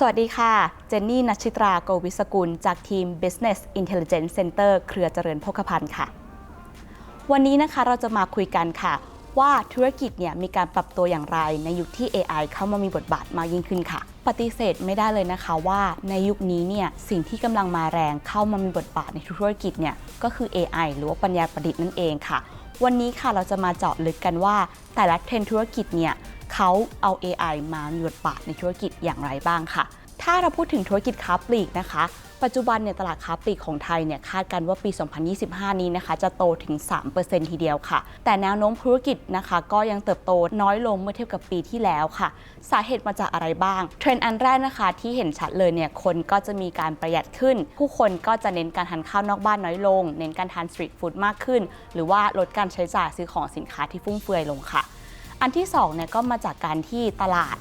สวัสดีค่ะ เจนนี่นัชชิตราโกวิสกุล จากทีม Business Intelligence Center เครือเจริญโภคภัณฑ์ค่ะ วันนี้นะคะเราจะมาคุยกันค่ะ ว่าธุรกิจเนี่ยมีการปรับตัวอย่างไรในยุคที่ AI เข้ามามีบทบาทมากยิ่งขึ้นค่ะ ปฏิเสธไม่ได้เลยนะคะว่าในยุคนี้เนี่ยสิ่งที่กำลังมาแรงเข้ามามีบทบาทในธุรกิจเนี่ยก็คือ AI หรือว่าปัญญาประดิษฐ์นั่นเองค่ะ วันนี้ค่ะเราจะมาเจาะลึกกันว่า แต่ละเทรนธุรกิจเนี่ย เขาเอา AI มามีบทบาทในธุรกิจอย่างไรบ้างค่ะ ถ้าเราพูดถึงธุรกิจค้าปลีกนะคะ ปัจจุบันเนี่ยตลาดค้าปลีกของไทยเนี่ยคาดกันว่าปี 2025 นี้นะคะ จะโตถึง 3%ทีเดียวค่ะ แต่แนวโน้มธุรกิจนะคะ ก็ยังเติบโตน้อยลงเมื่อเทียบกับปีที่แล้วค่ะ สาเหตุมาจากอะไรบ้าง เทรนด์อันแรกนะคะที่เห็นชัดเลยเนี่ยคนก็จะมีการประหยัดขึ้น ผู้คนก็จะเน้นการทานข้าวนอกบ้านน้อยลง เน้นการทานสตรีทฟู้ดมากขึ้น หรือว่าลดการใช้จ่ายซื้อของสินค้าที่ฟุ่มเฟือยลงค่ะ อันที่2เนี่ยก็มาจากการที่ตลาด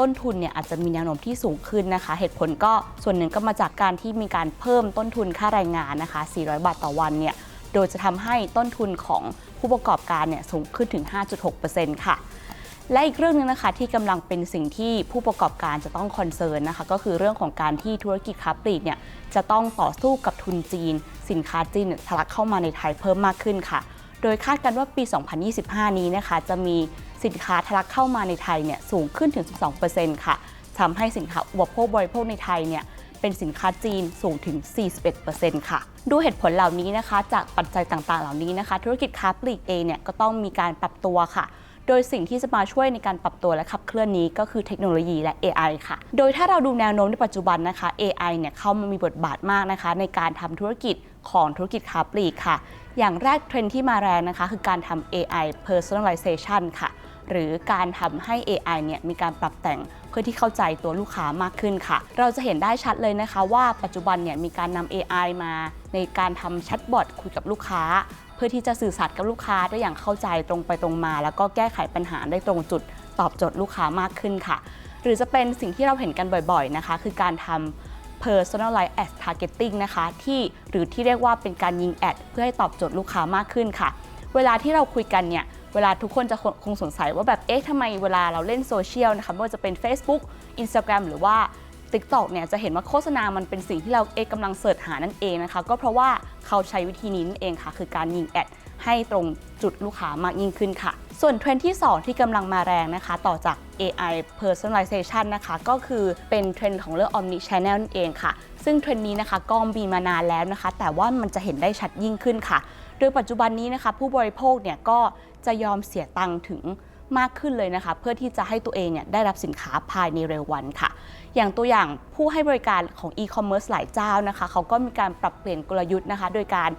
ต้นทุนเนี่ยอาจจะมีแนวโน้มที่สูงขึ้นนะคะ เหตุผลก็ส่วนหนึ่งก็มาจากการที่มีการเพิ่มต้นทุนค่าแรงงานนะคะ 400 บาทต่อวันเนี่ย โดยจะทำให้ต้นทุนของผู้ประกอบการเนี่ยสูงขึ้นถึง 5.6%ค่ะ และอีกเรื่องหนึงนะคะที่กำลังเป็นสิ่งที่ผู้ประกอบการจะต้องคอนเซิร์นนะคะ ก็คือเรื่องของการที่ธุรกิจค้าปลีกเนี่ยจะต้องต่อสู้กับทุนจีน สินค้าจีนทะลักเข้ามาในไทยเพิ่มมากขึ้นค่ะ โดยคาดกันว่าปี 2025 นี้นะคะจะมี สินค้าทะลักเข้ามาในไทยเนี่ยสูงขึ้นถึง 12%ค่ะทำให้สินค้าอุปโภคบริโภคในไทยเนี่ยเป็นสินค้าจีนสูงถึง 41%ค่ะดูเหตุผลเหล่านี้นะคะ จากปัจจัยต่างๆ เหล่านี้นะคะ ธุรกิจค้าปลีกเองเนี่ยก็ต้องมีการปรับตัวค่ะ โดยสิ่งที่จะมาช่วยในการปรับตัวและขับเคลื่อนนี้ก็คือเทคโนโลยีและ AI ค่ะ โดยถ้าเราดูแนวโน้มในปัจจุบันนะคะ AI เนี่ยเข้ามามีบทบาทมากนะคะ ในการทำธุรกิจของธุรกิจค้าปลีกค่ะ อย่างแรกเทรนที่มาแรงนะคะ คือการทำ AI personalization ค่ะ หรือการทำให้ AI เนี่ยมีการปรับแต่งเพื่อที่เข้าใจตัวลูกค้ามากขึ้นค่ะ เราจะเห็นได้ชัดเลยนะคะว่าปัจจุบันเนี่ยมีการนำ AI มา ในการทำแชทบอทคุยกับลูกค้า เพื่อที่จะสื่อสารกับลูกค้าได้อย่างเข้าใจตรงไปตรงมา แล้วก็แก้ไขปัญหาได้ตรงจุดตอบโจทย์ลูกค้ามากขึ้นค่ะ หรือจะเป็นสิ่งที่เราเห็นกันบ่อยๆนะคะ คือการทำ personalized ad targeting นะคะ ที่หรือที่เรียกว่าเป็นการยิงแอดเพื่อให้ตอบโจทย์ลูกค้ามากขึ้นค่ะ เวลาที่เราคุยกันเนี่ย เวลาทุกคนจะคงสงสัยว่าแบบเอ๊ะทำไมเวลาเราเล่นโซเชียลนะคะไม่ว่าจะเป็น Facebook Instagram หรือว่า TikTok เนี่ยจะเห็นว่าโฆษณามันเป็นสิ่งที่เราเอกกำลังเสิร์ชหานั่นเองนะคะ ก็เพราะว่าเขาใช้วิธีนี้นั่นเองค่ะ คือการยิงแอดให้ตรงจุดลูกค้ามากยิ่งขึ้นค่ะ ส่วนเทรนด์ที่ 2 ที่กำลังมาแรงนะคะ ต่อจาก AI personalization นะคะ ก็คือเป็นเทรนด์ของเรื่อง omni channel นั่นเองค่ะ ซึ่งเทรนด์นี้นะคะก็มีมานานแล้วนะคะ แต่ว่ามันจะเห็นได้ชัดยิ่งขึ้นค่ะ โดยปัจจุบันนี้นะคะ ผู้บริโภคเนี่ยก็ จะยอมเสียตังค์ถึงมากขึ้นเลยนะคะ เพื่อที่จะให้ตัวเองเนี่ยได้รับสินค้าภายในเร็ววันค่ะ อย่างตัวอย่างผู้ให้บริการของอีคอมเมิร์ซหลายเจ้านะคะเขาก็มีการปรับเปลี่ยนกลยุทธ์นะคะ โดยการ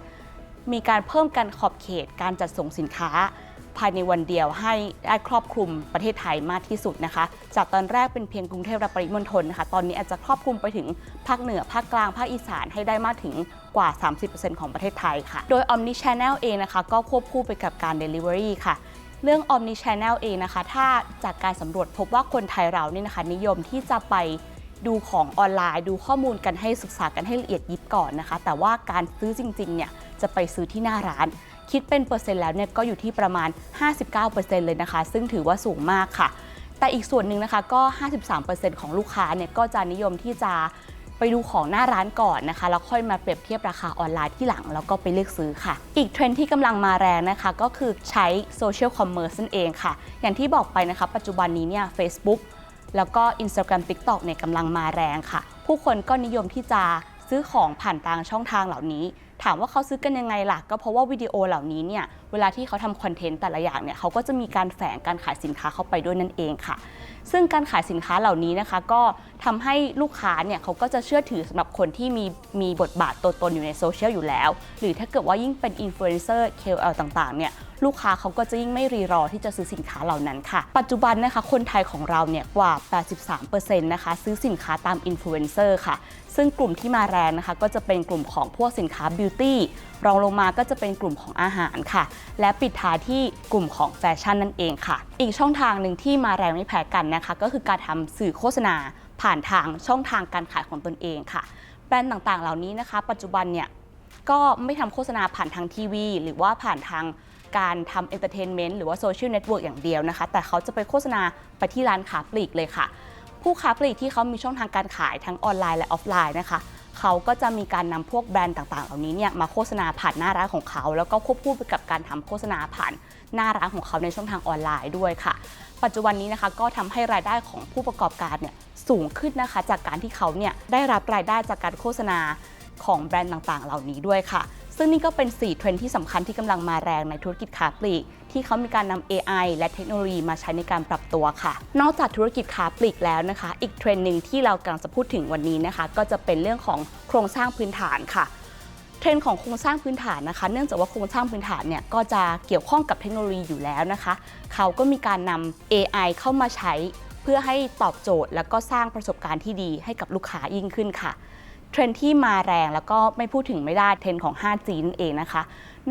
มีการเพิ่มการขอบเขตการจัดส่งสินค้า ภายในวันเดียวให้ได้ครอบคลุมประเทศไทยมากที่สุดนะคะ จากตอนแรกเป็นเพียงกรุงเทพและปริมณฑลนะคะตอนนี้อาจจะครอบคลุมไปถึงภาคเหนือภาคกลางภาคอีสานให้ได้มากถึงกว่า 30%ของประเทศไทยค่ะ โดย Omni Channel เองนะคะก็ควบคู่ไปกับการ Delivery ค่ะเรื่อง Omni Channel เองนะคะ ถ้าจากการสำรวจพบว่าคนไทยเราเนี่ยนะคะ นิยมที่จะไปดูของออนไลน์ ดูข้อมูลกันให้ศึกษากันให้ละเอียดยิบก่อนนะคะ แต่ว่าการซื้อจริงๆเนี่ยจะไปซื้อที่หน้าร้าน คิดเป็นเปอร์เซ็นต์แล้วเนี่ยก็อยู่ที่ประมาณ 59%เลยนะคะ ซึ่งถือว่าสูงมากค่ะ แต่อีกส่วนหนึ่งนะคะก็ 53%ของลูกค้าเนี่ยก็จะนิยมที่จะไปดูของหน้าร้านก่อนนะคะ แล้วค่อยมาเปรียบเทียบราคาออนไลน์ที่หลัง แล้วก็ไปเลือกซื้อค่ะ อีกเทรนที่กำลังมาแรงนะคะ ก็คือใช้โซเชียลคอมเมอร์ซนั่นเองค่ะ อย่างที่บอกไปนะคะ ปัจจุบันนี้เนี่ย Facebook แล้วก็ Instagram TikTok เนี่ยกำลังมาแรงค่ะ ผู้คนก็นิยมที่จะซื้อของผ่านทางช่องทางเหล่านี้ ถามว่าเขาซื้อกันยังไงล่ะ ก็เพราะว่าวิดีโอเหล่านี้เนี่ยเวลาที่เขาทำคอนเทนต์แต่ละอย่างเนี่ยเขาก็จะมีการแฝงการขายสินค้าเข้าไปด้วยนั่นเองค่ะ ซึ่งการขายสินค้าเหล่านี้นะคะ ก็ทำให้ลูกค้าเนี่ยเขาก็จะเชื่อถือสำหรับคนที่มีมีบทบาทตัวตนอยู่ในโซเชียลอยู่แล้ว หรือถ้าเกิดว่ายิ่งเป็นอินฟลูเอนเซอร์ KOL ต่างๆเนี่ยลูกค้าเขาก็จะยิ่งไม่รีรอที่จะซื้อสินค้าเหล่านั้นค่ะ ปัจจุบันนะคะคนไทยของเราเนี่ยกว่า 83%นะคะซื้อสินค้าตามอินฟลูเอนเซอร์ค่ะ ซึ่งกลุ่มที่มาแรงนะคะ ก็จะเป็นกลุ่มของพวกสินค้าบิวตี้รองลงมาก็จะเป็นกลุ่มของอาหารค่ะ และปิดท้ายที่กลุ่มของแฟชั่นนั่นเองค่ะ อีกช่องทางหนึ่งที่มาแรงไม่แพ้กันนะคะก็คือการทำสื่อโฆษณาผ่านทางช่องทางการขายของตนเองค่ะ แบรนด์ต่างๆ เหล่านี้นะคะ ปัจจุบันเนี่ยก็ไม่ทำโฆษณาผ่านทางทีวี หรือว่าผ่านทางการทำเอนเตอร์เทนเมนต์หรือว่าโซเชียลเน็ตเวิร์กอย่างเดียวนะคะ แต่เขาจะไปโฆษณาไปที่ร้านค้าปลีกเลยค่ะ ผู้ค้าปลีกที่เขามีช่องทางการขายทั้งออนไลน์และออฟไลน์นะคะ เขาก็จะมีการนำพวกแบรนด์ต่างๆ เหล่านี้เนี่ยมาโฆษณาผ่านหน้าร้านของเขา แล้วก็ควบคู่ไปกับการทำโฆษณาผ่านหน้าร้านของเขาในช่องทางออนไลน์ด้วยค่ะ ปัจจุบันนี้นะคะก็ทำให้รายได้ของผู้ประกอบการเนี่ยสูงขึ้นนะคะ จากการที่เขาเนี่ยได้รับรายได้จากการโฆษณาของแบรนด์ต่างๆ เหล่านี้ด้วยค่ะ ซึ่งนี่ก็เป็น 4 เทรนด์ที่สำคัญที่กำลังมาแรงในธุรกิจค้าปลีก ที่เขามีการนำ AI และเทคโนโลยีมาใช้ในการปรับตัวค่ะ นอกจากธุรกิจค้าปลีกแล้วนะคะ อีกเทรนด์หนึ่งที่เรากำลังจะพูดถึงวันนี้นะคะ ก็จะเป็นเรื่องของโครงสร้างพื้นฐานค่ะเทรนด์ของโครงสร้างพื้นฐานนะคะ เนื่องจากว่าโครงสร้างพื้นฐานเนี่ยก็จะเกี่ยวข้องกับเทคโนโลยีอยู่แล้วนะคะ เขาก็มีการนำ AI เข้ามาใช้ เพื่อให้ตอบโจทย์ แล้วก็สร้างประสบการณ์ที่ดีให้กับลูกค้ายิ่งขึ้นค่ะ เทรนที่มาแรงแล้วก็ไม่พูดถึงไม่ได้เทรนของ 5G นั่นเองนะคะ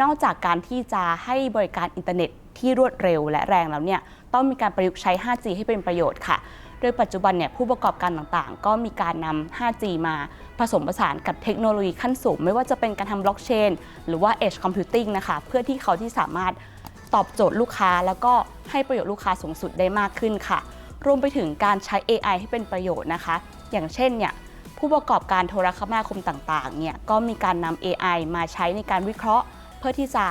นอกจากการที่จะให้บริการอินเทอร์เน็ตที่รวดเร็วและแรงแล้วเนี่ยต้องมีการประยุกต์ใช้ 5G ให้เป็นประโยชน์ค่ะ โดยปัจจุบันเนี่ยผู้ประกอบการต่างๆ ก็มีการนำ 5G มาผสมผสานกับเทคโนโลยีขั้นสูง ไม่ว่าจะเป็นการทำบล็อกเชนหรือว่า Edge Computing นะคะ เพื่อที่เขาที่สามารถตอบโจทย์ลูกค้า แล้วก็ให้ประโยชน์ลูกค้าสูงสุดได้มากขึ้นค่ะ รวมไปถึงการใช้ AI ให้เป็นประโยชน์นะคะ อย่างเช่นเนี่ย ผู้ประกอบการโทรคมนาคมต่างๆเนี่ยก็มีการนำ AI มาใช้ในการวิเคราะห์ เพื่อที่จะ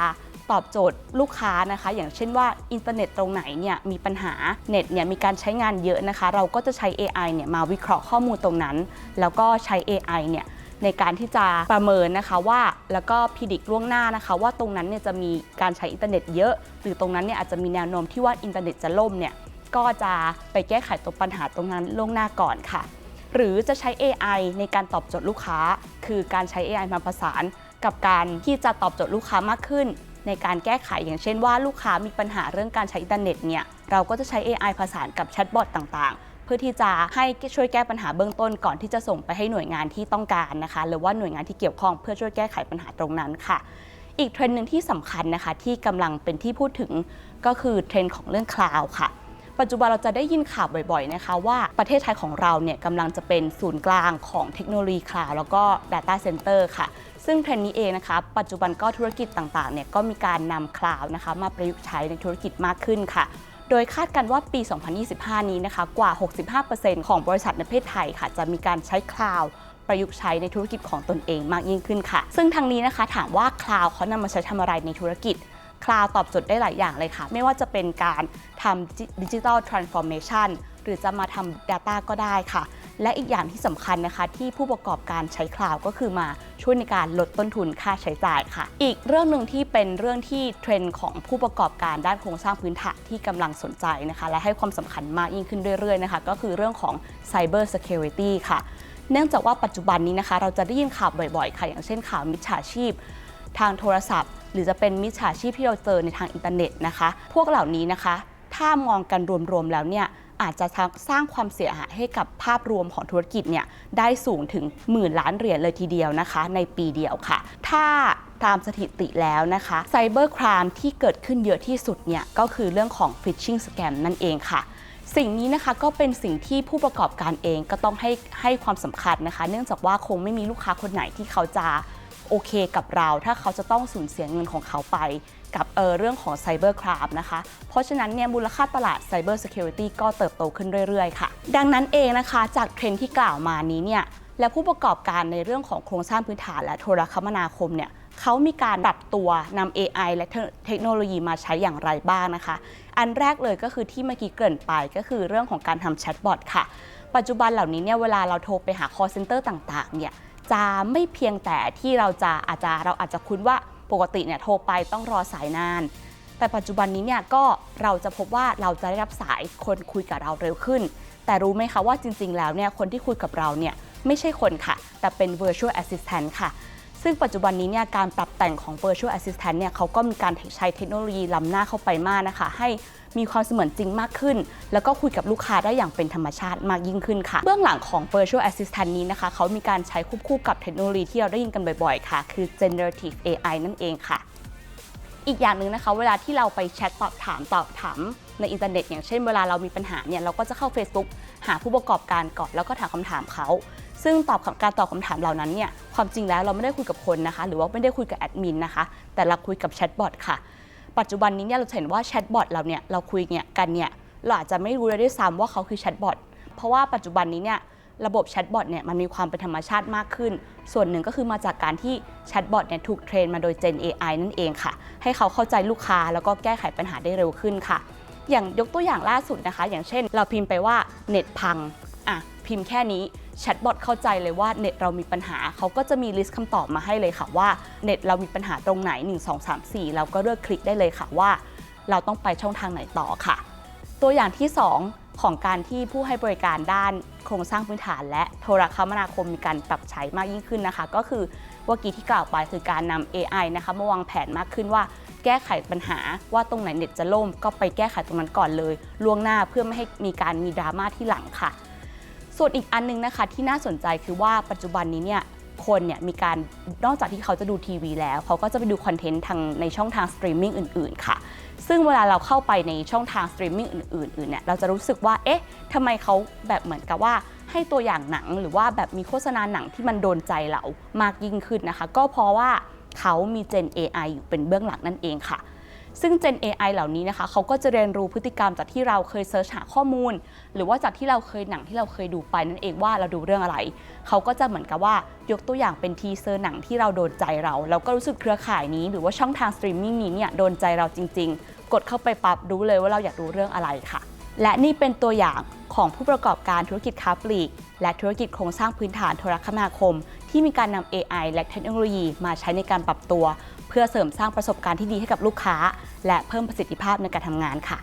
ตอบโจทย์ลูกค้านะคะ อย่างเช่นว่าอินเทอร์เน็ตตรงไหนเนี่ยมีปัญหาเน็ตเนี่ยมีการใช้งานเยอะนะคะ เราก็จะใช้ AI เนี่ยมาวิเคราะห์ข้อมูลตรงนั้น แล้วก็ใช้ AI เนี่ยในการที่จะประเมินนะคะว่าแล้วก็พิจิกล่วงหน้านะคะ ว่าตรงนั้นเนี่ยจะมีการใช้อินเทอร์เน็ตเยอะ หรือตรงนั้นเนี่ยอาจจะมีแนวโน้มที่ว่าอินเทอร์เน็ตจะล่มเนี่ยก็จะไปแก้ไขตัวปัญหาตรงนั้นล่วงหน้าก่อนค่ะ หรือจะใช้ AI ในการตอบโจทย์ลูกค้า คือการใช้ AI มาประสานกับการที่จะตอบโจทย์ลูกค้ามากขึ้น ในการแก้ไขอย่างเช่นว่าลูกค้ามีปัญหาเรื่องการใช้อินเทอร์เน็ตเนี่ยเราก็จะใช้ AI ผสานกับแชทบอทต่างๆ เพื่อที่จะให้ช่วยแก้ปัญหาเบื้องต้นก่อนที่จะส่งไปให้หน่วยงานที่ต้องการนะคะ หรือว่าหน่วยงานที่เกี่ยวข้องเพื่อช่วยแก้ไขปัญหาตรงนั้นค่ะ อีกเทรนด์หนึ่งที่สำคัญนะคะที่กำลังเป็นที่พูดถึงก็คือเทรนด์ของเรื่องคลาวค่ะ ปัจจุบันเราจะได้ยินข่าวบ่อยๆนะคะว่าประเทศไทยของเราเนี่ยกำลังจะเป็นศูนย์กลางของเทคโนโลยีคลาวแล้วก็ Data Center ค่ะซึ่งเทรนด์นี้เองนะคะปัจจุบันก็ธุรกิจต่างๆเนี่ยก็มีการนำคลาวนะคะมาประยุกต์ใช้ในธุรกิจมากขึ้นค่ะ โดยคาดกันว่าปี 2025 นี้นะคะกว่า 65%ของบริษัทในประเทศไทยค่ะ จะมีการใช้คลาวประยุกต์ใช้ในธุรกิจของตนเองมากยิ่งขึ้นค่ะ ซึ่งทางนี้นะคะถามว่าคลาวเขานำมาใช้ทำอะไรในธุรกิจ คลาวตอบโจทย์ได้หลายอย่างเลยค่ะ ไม่ว่าจะเป็นการทำดิจิทัลทรานส์ฟอร์เมชันหรือจะมาทำ Data ก็ได้ค่ะ และอีกอย่างที่สำคัญนะคะ ที่ผู้ประกอบการใช้คลาวก็คือมาช่วยในการลดต้นทุนค่าใช้จ่ายค่ะ อีกเรื่องหนึ่งที่เป็นเรื่องที่เทรนด์ของผู้ประกอบการด้านโครงสร้างพื้นฐานที่กำลังสนใจนะคะ และให้ความสำคัญมากยิ่งขึ้นเรื่อยๆนะคะ ก็คือเรื่องของ Cyber Security ค่ะ เนื่องจากว่าปัจจุบันนี้นะคะ เราจะได้ยินข่าวบ่อยๆ ค่ะ อย่างเช่นข่าวมิจฉาชีพ ทางโทรศัพท์ รือจะเป็นมิจฉาชีพที่เราเจอในทางอินเทอร์เน็ตนะคะ พวกเหล่านี้นะคะ ถ้ามองกันรวมๆแล้วเนี่ยอาจจะสร้างความเสียหายให้กับภาพรวมของธุรกิจเนี่ยได้สูงถึงหมื่นล้านเหรียญเลยทีเดียวนะคะ ในปีเดียวค่ะ ถ้าตามสถิติแล้วนะคะไซเบอร์ครามที่เกิดขึ้นเยอะที่สุดเนี่ยก็คือเรื่องของ phishing scam นั่นเองค่ะ สิ่งนี้นะคะก็เป็นสิ่งที่ผู้ประกอบการเองก็ต้องให้ให้ความสำคัญนะคะ เนื่องจากว่าคงไม่มีลูกค้าคนไหนที่เขาจะ โอเคกับเราถ้าเขาจะต้องสูญเสียเงินของเขาไปกับเเรื่องของไซเบอร์ครามนะคะ เพราะฉะนั้นเนี่ยมูลค่าตลาดไซเบอร์ i ิ r i t y ก็เติบโตขึ้นเรื่อยๆ ค่ะ ดังนั้นเองนะคะจากเทรนที่กล่าวมานี้เนี่ยและผู้ประกอบการในเรื่องของโครงสร้างพื้นฐานและโทรคมนาคมเนี่ยเขามีการปรับตัวนำ AI และเทคโนโลยีมาใช้อย่างไรบ้างนะคะ อันแรกเลยก็คือที่เมื่อกี้เกริ่นไปก็คือเรื่องของการทำแชทบอทค่ะ ปัจจุบันเหล่านี้เนี่ยเวลาเราโทรไปหา call center ต่างๆเนี่ย จะไม่เพียงแต่ที่เราจะอาจจะเราอาจจะคุ้นว่าปกติเนี่ยโทรไปต้องรอสายนาน แต่ปัจจุบันนี้เนี่ยก็เราจะพบว่าเราจะได้รับสายคนคุยกับเราเร็วขึ้น แต่รู้ไหมคะว่าจริง ๆ แล้วเนี่ยคนที่คุยกับเราเนี่ยไม่ใช่คนค่ะ แต่เป็น virtual assistant ค่ะ ซึ่งปัจจุบันนี้เนี่ยการปรับแต่งของ virtual assistant เนี่ยเขาก็มีการใช้เทคโนโลยีล้ำหน้าเข้าไปมากนะคะ ให้ มีความเสมือนจริงมากขึ้น แล้วก็คุยกับลูกค้าได้อย่างเป็นธรรมชาติมากยิ่งขึ้นค่ะ เบื้องหลังของ virtual assistant นี้นะคะ เขามีการใช้ควบคู่กับเทคโนโลยีที่เราได้ยินกันบ่อยๆ ค่ะ คือ generative AI นั่นเองค่ะ อีกอย่างหนึ่งนะคะ เวลาที่เราไปแชทตอบถามตอบถามในอินเทอร์เน็ตอย่างเช่นเวลาเรามีปัญหาเนี่ยเราก็จะเข้า Facebook หาผู้ประกอบการก่อนแล้วก็ถามคำถามเขา ซึ่งตอบการตอบคำถามเหล่านั้นเนี่ยความจริงแล้วเราไม่ได้คุยกับคนนะคะ หรือว่าไม่ได้คุยกับแอดมินนะคะ แต่เราคุยกับแชทบอทค่ะ ปัจจุบันนี้เนี่ยเราเห็นว่าแชทบอทเราเนี่ยเราคุยเนี่ยกันเนี่ยเราอาจจะไม่รู้เลยด้วยซ้ำว่าเขาคือแชทบอทเพราะว่าปัจจุบันนี้เนี่ยระบบแชทบอทเนี่ยมันมีความเป็นธรรมชาติมากขึ้น ส่วนหนึ่งก็คือมาจากการที่แชทบอทเนี่ยถูกเทรนมาโดย Gen AI นั่นเองค่ะ ให้เขาเข้าใจลูกค้าแล้วก็แก้ไขปัญหาได้เร็วขึ้นค่ะ อย่างยกตัวอย่างล่าสุดนะคะ อย่างเช่น เราพิมพ์ไปว่าเน็ตพัง อะพิมพ์แค่นี้แชทบอทเข้าใจเลยว่าเน็ตเรามีปัญหา เขาก็จะมีลิสต์คำตอบมาให้เลยค่ะว่าเน็ตเรามีปัญหาตรงไหน 1 2 3 4 เราก็เลือกคลิกได้เลยค่ะว่า เราต้องไปช่องทางไหนต่อค่ะ ตัวอย่างที่ 2 ของการที่ผู้ให้บริการด้านโครงสร้างพื้นฐาน และโทรคมนาคมมีการปรับใช้มากยิ่งขึ้นนะคะ ก็คือเมื่อกี้ที่กล่าวไปคือการนำ AI นะคะมาวางแผนมากขึ้นว่าแก้ไขปัญหาว่าตรงไหนเน็ตจะล่ม ก็ไปแก้ไขตรงนั้นก่อนเลย ล่วงหน้าเพื่อไม่ให้มีการมีดราม่าที่หลังค่ะ ส่วนอีกอันนึงนะคะที่น่าสนใจคือว่าปัจจุบันนี้เนี่ยคนเนี่ยมีการนอกจากที่เขาจะดูทีวีแล้วเขาก็จะไปดูคอนเทนต์ทางในช่องทางสตรีมมิ่งอื่น ๆ ค่ะ ซึ่งเวลาเราเข้าไปในช่องทางสตรีมมิ่งอื่นๆเนี่ยเราจะรู้สึกว่าเอ๊ะทำไมเขาแบบเหมือนกับว่าให้ตัวอย่างหนังหรือว่าแบบมีโฆษณาหนังที่มันโดนใจเรามากยิ่งขึ้นนะคะ ก็เพราะว่าเขามี Gen AI อยู่เป็นเบื้องหลังนั่นเองค่ะ ซึ่ง Gen AI เหล่านี้นะคะเขาก็จะเรียนรู้พฤติกรรมจากที่เราเคยเซิร์ชหาข้อมูล หรือว่าจากที่เราเคยหนังที่เราเคยดูไปนั่นเองว่าเราดูเรื่องอะไร เขาก็จะเหมือนกับว่ายกตัวอย่างเป็นทีเซอร์หนังที่เราโดนใจเรา เราก็รู้สึกเครือข่ายนี้หรือว่าช่องทางสตรีมมิ่งนี้เนี่ยโดนใจเราจริง ๆ กดเข้าไปปั๊บรู้เลยว่าเราอยากดูเรื่องอะไรค่ะ และนี่เป็นตัวอย่างของผู้ประกอบการธุรกิจค้าปลีก และธุรกิจโครงสร้างพื้นฐานโทรคมนาคม ที่มีการนำ AI และเทคโนโลยีมาใช้ในการปรับตัว พื่อเสริมสร้างประสบการณ์ที่ดีให้กับลูกค้า และเพิ่มประสิทธิภาพในการทำงานค่ะ